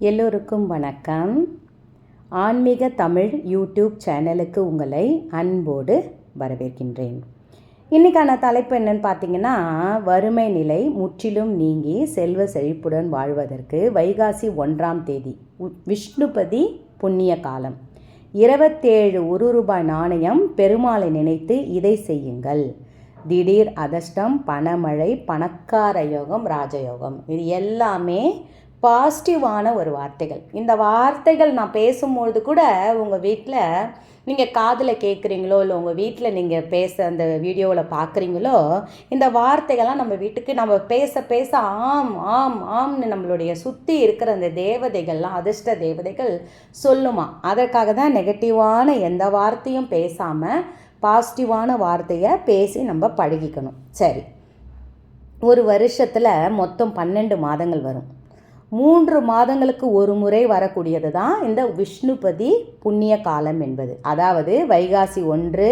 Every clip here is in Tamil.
எல்லோருக்கும் வணக்கம். ஆன்மீக தமிழ் யூடியூப் சேனலுக்கு உங்களை அன்போடு வரவேற்கின்றேன். இன்றைக்கான தலைப்பு என்னன்னு பார்த்தீங்கன்னா வறுமை நிலை முற்றிலும் நீங்கி செல்வ செழிப்புடன் வாழ்வதற்கு வைகாசி ஒன்றாம் தேதி உ- விஷ்ணுபதி புண்ணிய காலம். இருபத்தேழு ஒரு ரூபாய் நாணயம் பெருமாளை நினைத்து இதை செய்யுங்கள். திடீர் அதிர்ஷ்டம் பணமழை பணக்கார யோகம் ராஜயோகம் இது எல்லாமே பாசிட்டிவான ஒரு வார்த்தைகள். இந்த வார்த்தைகள் நான் பேசும்பொழுது கூட உங்கள் வீட்டில் நீங்கள் காதில் கேட்குறீங்களோ இல்லை உங்கள் வீட்டில் நீங்கள் பேச அந்த வீடியோவில் பார்க்குறீங்களோ இந்த வார்த்தைகள்லாம் நம்ம வீட்டுக்கு நம்ம பேச பேச ஆம் ஆம் ஆம்னு நம்மளுடைய சுற்றி இருக்கிற அந்த தேவதைகள்லாம் அதிர்ஷ்ட தேவதைகள் சொல்லுமா. அதற்காக தான் நெகட்டிவான எந்த வார்த்தையும் பேசாமல் பாசிட்டிவான வார்த்தையை பேசி நம்ம பழகிக்கணும். சரி. ஒரு வருஷத்தில் மொத்தம் பன்னெண்டு மாதங்கள் வரும். மூன்று மாதங்களுக்கு ஒரு முறை வரக்கூடியது தான் இந்த விஷ்ணுபதி புண்ணிய காலம் என்பது. அதாவது வைகாசி ஒன்று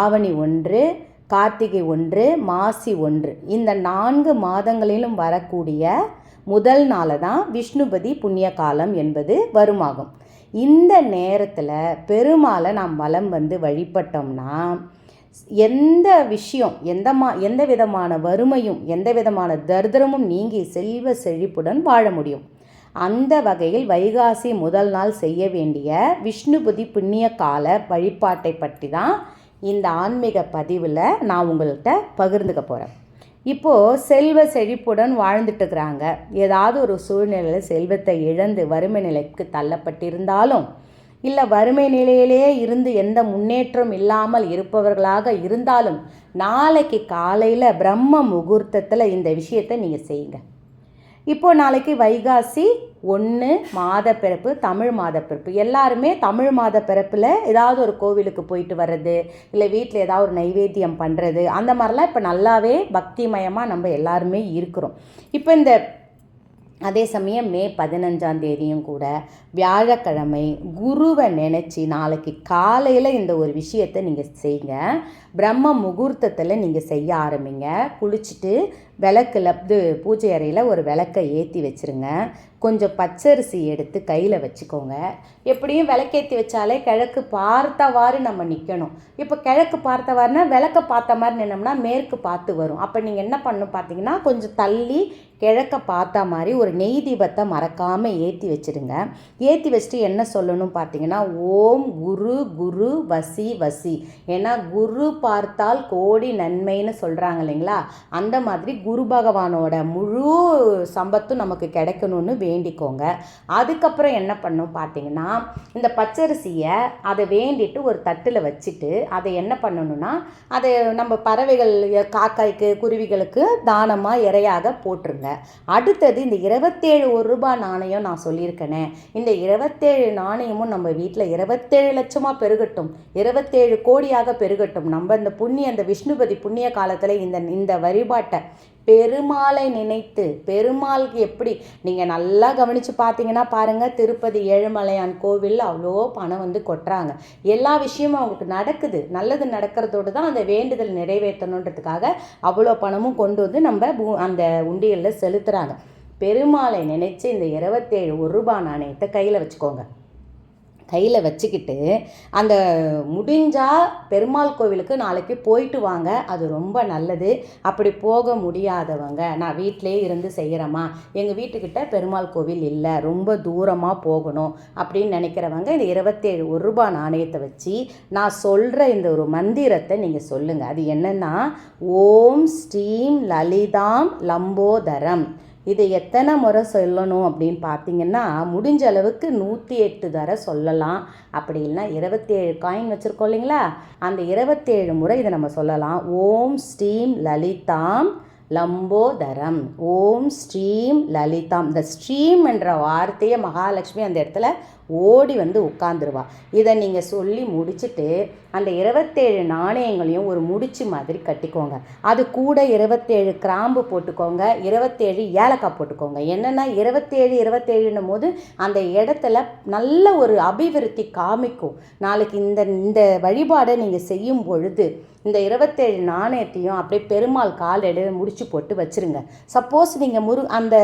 ஆவணி ஒன்று கார்த்திகை ஒன்று மாசி ஒன்று. இந்த நான்கு மாதங்களிலும் வரக்கூடிய முதல் நாளை தான் விஷ்ணுபதி புண்ணிய காலம் என்பது வருமாகும். இந்த நேரத்தில் பெருமாளை நாம் வலம் வந்து வழிபட்டோம்னா எந்த விஷயம் எந்த மா எந்த விதமான வறுமையும் எந்த விதமான தரித்திரமும் நீங்கி செல்வ செழிப்புடன் வாழ முடியும். அந்த வகையில் வைகாசி முதல் நாள் செய்ய வேண்டிய விஷ்ணுபதி புண்ணிய கால வழிபாட்டை பற்றி தான் இந்த ஆன்மீக பதிவில் நான் உங்கள்கிட்ட பகிர்ந்துக்க போகிறேன் இப்போது செல்வ செழிப்புடன் வாழ்ந்துட்டு இருக்கிறாங்க ஏதாவது ஒரு சூழ்நிலையில் செல்வத்தை இழந்து வறுமை நிலைக்கு தள்ளப்பட்டிருந்தாலும் இல்லை வறுமை நிலையிலே இருந்து எந்த முன்னேற்றம் இல்லாமல் இருப்பவர்களாக இருந்தாலும் நாளைக்கு காலையில் பிரம்ம முகூர்த்தத்தில் இந்த விஷயத்தை நீங்கள் செய்யுங்க. இப்போது நாளைக்கு வைகாசி ஒன்று மாத பிறப்பு தமிழ் மாத பிறப்பு. எல்லாருமே தமிழ் மாத பிறப்பில் ஏதாவது ஒரு கோவிலுக்கு போயிட்டு வர்றது இல்லை வீட்டில் ஏதாவது ஒரு நைவேத்தியம் பண்ணுறது அந்த மாதிரிலாம் இப்போ நல்லாவே பக்திமயமாக நம்ம எல்லாருமே இருக்கிறோம். இப்போ இந்த அதே சமயம் மே பதினஞ்சாம் தேதியும் கூட வியாழக்கிழமை குருவை நினச்சி நாளைக்கு காலையில் இந்த ஒரு விஷயத்தை நீங்கள் செய்யுங்க பிரம்ம முகூர்த்தத்தில் நீங்கள் செய்ய ஆரம்பிங்க. குளிச்சுட்டு விளக்கில் இது பூஜை அறையில் ஒரு விளக்கை ஏற்றி வச்சுருங்க. கொஞ்சம் பச்சரிசி எடுத்து கையில் வச்சுக்கோங்க. எப்படியும் விளக்கேற்றி வச்சாலே கிழக்கு பார்த்தவாறு நம்ம நிற்கணும் இப்போ கிழக்கு பார்த்தவாறுனா விளக்க பார்த்த மாதிரி நின்னோம்னா மேற்கு பார்த்து வரும். அப்போ நீங்கள் என்ன பண்ணணும் பார்த்தீங்கன்னா கொஞ்சம் தள்ளி கிழக்க பார்த்த மாதிரி ஒரு நெய் தீபத்தை மறக்காமல் ஏற்றி வச்சிடுங்க ஏற்றி வச்சுட்டு என்ன சொல்லணும் பார்த்தீங்கன்னா ஓம் குரு குரு வசி வசி. ஏன்னா குரு பார்த்தால் கோடி நன்மைன்னு சொல்கிறாங்க இல்லைங்களா? அந்த மாதிரி குரு பகவானோட முழு சம்பத்தும் நமக்கு கிடைக்கணும்னு வேண்டிக்கோங்க. அதுக்கப்புறம் என்ன பண்ணும் பார்த்தீங்கன்னா இந்த பச்சரிசியை அதை வேண்டிட்டு ஒரு தட்டில் வச்சுட்டு அதை என்ன பண்ணணும்னா அதை நம்ம பறவைகள் காக்காய்க்கு குருவிகளுக்கு தானமாக இறையாக போட்டுருங்க. அடுத்தது இந்த இருபத்தேழு ஒரு ரூபாய் நாணயம் நான் சொல்லியிருக்கேனே இந்த இருபத்தேழு நாணயமும் நம்ம வீட்டில் இருபத்தேழு லட்சமாக பெருகட்டும். இருபத்தேழு கோடியாக பெருகட்டும். நம்ம இந்த புண்ணிய இந்த விஷ்ணுபதி புண்ணிய காலத்தில் இந்த இந்த வழிபாட்டை பெருமாளை நினைத்து பெருமாளுக்கு எப்படி? நீங்கள் நல்லா கவனித்து பார்த்தீங்கன்னா பாருங்கள் திருப்பதி ஏழுமலையான் கோவிலில் அவ்வளோ பணம் வந்து கொட்டுறாங்க. எல்லா விஷயமும் அவங்களுக்கு நடக்குது. நல்லது நடக்கிறதோடு தான் அந்த வேண்டுதல் நிறைவேற்றணுன்றதுக்காக அவ்வளோ பணமும் கொண்டு வந்து நம்ம பூ- அந்த உண்டியலில் செலுத்துகிறாங்க பெருமாளை நினைச்சு இந்த இருபத்தேழு ஒரு ரூபா நாணயத்தை கையில் வச்சுக்கோங்க. கையில் வச்சுக்கிட்டு அந்த முடிஞ்சால் பெருமாள் கோவிலுக்கு நாளைக்கு போயிட்டு வாங்க. அது ரொம்ப நல்லது. அப்படி போக முடியாதவங்க நான் வீட்டிலே இருந்து செய்கிறேம்மா எங்கள் வீட்டுக்கிட்ட பெருமாள் கோவில் இல்லை. ரொம்ப தூரமாக போகணும் அப்படின்னு நினைக்கிறவங்க இந்த இருபத்தேழு ஒரு ரூபா நாணயத்தை வச்சு நான் சொல்கிற இந்த ஒரு மந்திரத்தை நீங்கள் சொல்லுங்கள் அது என்னென்னா ஓம் ஸ்ரீம் லலிதாம் லம்போதரம். இதை எத்தனை முறை சொல்லணும் அப்படின்னு பார்த்தீங்கன்னா முடிஞ்ச அளவுக்கு நூற்றி எட்டு தர சொல்லலாம். அப்படி இல்லைன்னா இருபத்தேழு காயின் வச்சுருக்கோம் இல்லைங்களா? அந்த இருபத்தேழு முறை இதை நம்ம சொல்லலாம். ஓம் ஸ்ரீம் லலிதாம் லம்போதரம். ஓம் ஸ்ரீம் லலிதாம். இந்த ஸ்ரீம் என்ற வார்த்தையை மகாலட்சுமி அந்த இடத்துல ஓடி வந்து உட்காந்துருவா இதை நீங்கள் சொல்லி முடிச்சுட்டு அந்த இருபத்தேழு நாணயங்களையும் ஒரு முடிச்சு மாதிரி கட்டிக்கோங்க. அது கூட இருபத்தேழு கிராம்பு போட்டுக்கோங்க இருபத்தேழு ஏலக்காய் போட்டுக்கோங்க. என்னென்னா இருபத்தேழு இருபத்தேழுன்னும் போது அந்த இடத்துல நல்ல ஒரு அபிவிருத்தி காமிக்கும். நாளைக்கு இந்த இந்த வழிபாடை நீங்கள் செய்யும் பொழுது இந்த இருபத்தேழு நாணயத்தையும் அப்படியே பெருமாள் காலையில் முடிச்சு போட்டு வச்சுருங்க. சப்போஸ் நீங்கள் முரு அந்த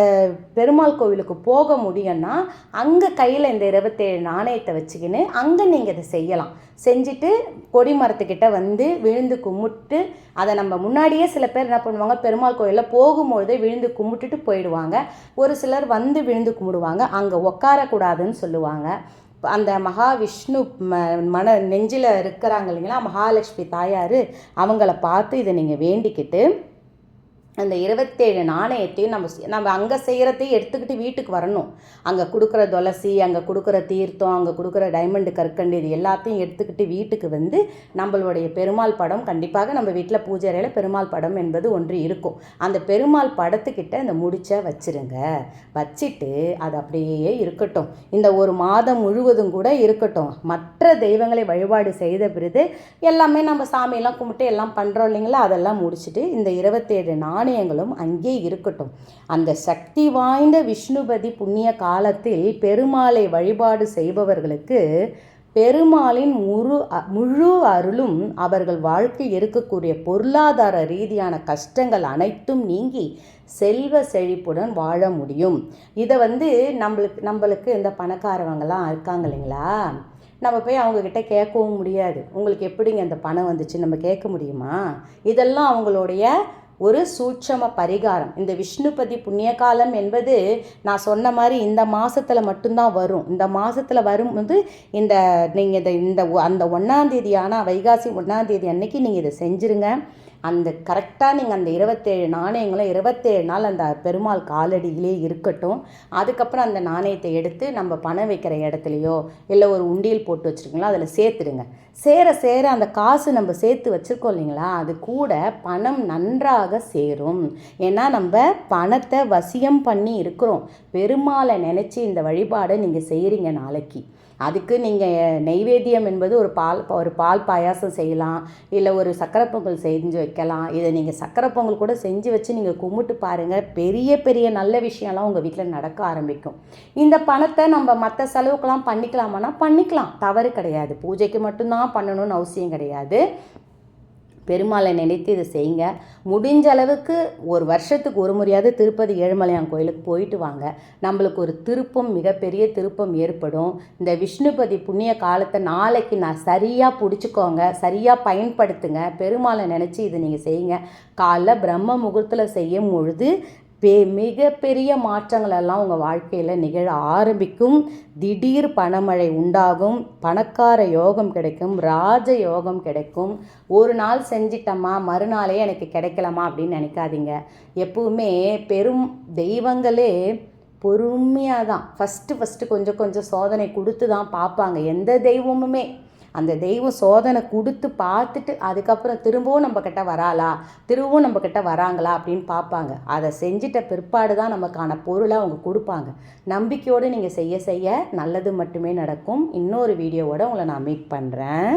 பெருமாள் கோவிலுக்கு போக முடியும்னா அங்கே கையில் இந்த இருபத்தேழு நாணயத்தை வச்சுக்கின்னு அங்கே நீங்கள் இதை செய்யலாம். செஞ்சுட்டு கொடி மரத்துக்கிட்ட வந்து விழுந்து கும்பிட்டு அதை நம்ம முன்னாடியே சில பேர் என்ன பண்ணுவாங்க பெருமாள் கோயிலில் போகும்பொழுதே விழுந்து கும்பிட்டுட்டு போயிடுவாங்க. ஒரு சிலர் வந்து விழுந்து கும்பிடுவாங்க அங்கே உட்காரக்கூடாதுன்னு சொல்லுவாங்க. அந்த மகாவிஷ்ணு ம மன நெஞ்சில் இருக்கிறாங்க இல்லைங்களா மகாலட்சுமி தாயார் அவங்கள பார்த்து இதை நீங்கள் வேண்டிக்கிட்டு அந்த இருபத்தேழு நாணயத்தையும் நம்ம நம்ம அங்கே செய்கிறதையும் எடுத்துக்கிட்டு வீட்டுக்கு வரணும். அங்கே கொடுக்குற துளசி அங்கே கொடுக்குற தீர்த்தம் அங்கே கொடுக்குற டைமண்டு கற்கண்டு இது எல்லாத்தையும் எடுத்துக்கிட்டு வீட்டுக்கு வந்து நம்மளுடைய பெருமாள் படம் கண்டிப்பாக நம்ம வீட்டில் பூஜை அறையில் பெருமாள் படம் என்பது ஒன்று இருக்கும். அந்த பெருமாள் படத்துக்கிட்ட இந்த முடிச்சை வச்சிருங்க. வச்சுட்டு அது அப்படியே இருக்கட்டும். இந்த ஒரு மாதம் முழுவதும் கூட இருக்கட்டும். மற்ற தெய்வங்களை வழிபாடு செய்த பிறகு எல்லாமே நம்ம சாமியெல்லாம் கும்பிட்டு எல்லாம் பண்ணுறோம் இல்லைங்களா? அதெல்லாம் முடிச்சுட்டு இந்த இருபத்தேழு நாணயங்களும் அங்கே இருக்கட்டும். அந்த சக்தி வாய்ந்த விஷ்ணுபதி புண்ணிய காலத்தில் பெருமாளை வழிபாடு செய்பவர்களுக்கு பெருமாளின் முழு அ- முழு அருளும் அவர்கள் வாழ்க்கையில் இருக்கக்கூடிய பொருளாதார ரீதியான கஷ்டங்கள் அனைத்தும் நீங்கி செல்வ செழிப்புடன் வாழ முடியும். இதை வந்து நம்மளுக்கு நம்மளுக்கு இந்த பணக்காரவங்களாம் இருக்காங்க இல்லைங்களா? நம்ம போய் அவங்கக்கிட்ட கேட்கவும் முடியாது. உங்களுக்கு எப்படிங்க இந்த பணம் வந்துச்சு? நம்ம கேட்க முடியுமா? இதெல்லாம் அவங்களுடைய ஒரு சூட்சம பரிகாரம். இந்த விஷ்ணுபதி புண்ணிய காலம் என்பது நான் சொன்ன மாதிரி இந்த மாதத்தில் மட்டும்தான் வரும். இந்த மாதத்தில் வரும்போது இந்த நீங்கள் இதை இந்த அந்த ஒன்றாந்தேதி ஆனால் வைகாசி ஒன்றாந்தேதி அன்னைக்கு நீங்கள் இதை செஞ்சுருங்க. அந்த கரெக்டாக நீங்கள் அந்த இருபத்தேழு நாணயங்களும் இருபத்தேழு நாள் அந்த பெருமாள் காலடியிலே இருக்கட்டும். அதுக்கப்புறம் அந்த நாணயத்தை எடுத்து நம்ம பணம் வைக்கிற இடத்துலையோ இல்லை ஒரு உண்டியல் போட்டு வச்சுருக்கீங்களோ அதில் சேர்த்துடுங்க. சேர சேர அந்த காசு நம்ம சேர்த்து வச்சுருக்கோம் இல்லைங்களா அது கூட பணம் நன்றாக சேரும். ஏன்னா நம்ம பணத்தை வசியம் பண்ணி இருக்கிறோம். பெருமாளை நினச்சி இந்த வழிபாடை நீங்கள் செய்கிறீங்க நாளைக்கு. அதுக்கு நீங்கள் நெய்வேத்தியம் என்பது ஒரு பால் ஒரு பால் பாயாசம் செய்யலாம். இல்லை ஒரு சக்கரை பொங்கல் செஞ்சு வைக்கலாம். இதை நீங்கள் சக்கரை பொங்கல் கூட செஞ்சு வச்சு நீங்கள் கும்பிட்டு பாருங்கள் பெரிய பெரிய நல்ல விஷயம்லாம் உங்கள் வீட்டில் நடக்க ஆரம்பிக்கும். இந்த பணத்தை நம்ம மற்ற செலவுக்கெல்லாம் பண்ணிக்கலாமான்னா பண்ணிக்கலாம். தவறு கிடையாது. பூஜைக்கு மட்டும்தான் பண்ணணும்னு அவசியம் கிடையாது. பெருமாளை நினைத்து இதை செய்யுங்க. முடிஞ்ச அளவுக்கு ஒரு வருஷத்துக்கு ஒரு முறையாவது திருப்பதி ஏழுமலையான் கோயிலுக்கு போயிட்டு வாங்க. நம்மளுக்கு ஒரு திருப்பம் மிகப்பெரிய திருப்பம் ஏற்படும். இந்த விஷ்ணுபதி புண்ணிய காலத்தை நாளைக்கு நான் சரியாக பிடிச்சிக்கோங்க சரியாக பயன்படுத்துங்க. பெருமாளை நினச்சி இதை நீங்கள் செய்யுங்க. காலைல பிரம்ம முகூர்த்தத்தில் செய்யும் பொழுது பெ மிகப்பெரிய மாற்றங்கள் எல்லாம் உங்கள் வாழ்க்கையில் நிகழ ஆரம்பிக்கும். திடீர் பணமழை உண்டாகும் பணக்கார யோகம் கிடைக்கும் ராஜ யோகம் கிடைக்கும். ஒரு நாள் செஞ்சிட்டம்மா மறுநாளே எனக்கு கிடைக்கலாமா அப்படின்னு நினைக்காதீங்க. எப்பவுமே பெரும் தெய்வங்களே பொறுமையாக தான் ஃபஸ்ட்டு ஃபஸ்ட்டு கொஞ்சம் கொஞ்சம் சோதனை கொடுத்து தான் பார்ப்பாங்க. எந்த தெய்வமுமே அந்த தெய்வம் சோதனை கொடுத்து பார்த்துட்டு அதுக்கப்புறம் திரும்பவும் நம்ம கிட்ட வராளா? திரும்பவும் நம்ம கிட்ட வராங்களா? அப்படின்னு பார்ப்பாங்க. அதை செஞ்சிட்ட பிற்பாடு தான் நமக்கான பொருளை அவங்க கொடுப்பாங்க. நம்பிக்கையோடு நீங்கள் செய்ய செய்ய நல்லது மட்டுமே நடக்கும். இன்னொரு வீடியோவோட உங்களை நான் மீட் பண்ணுறேன்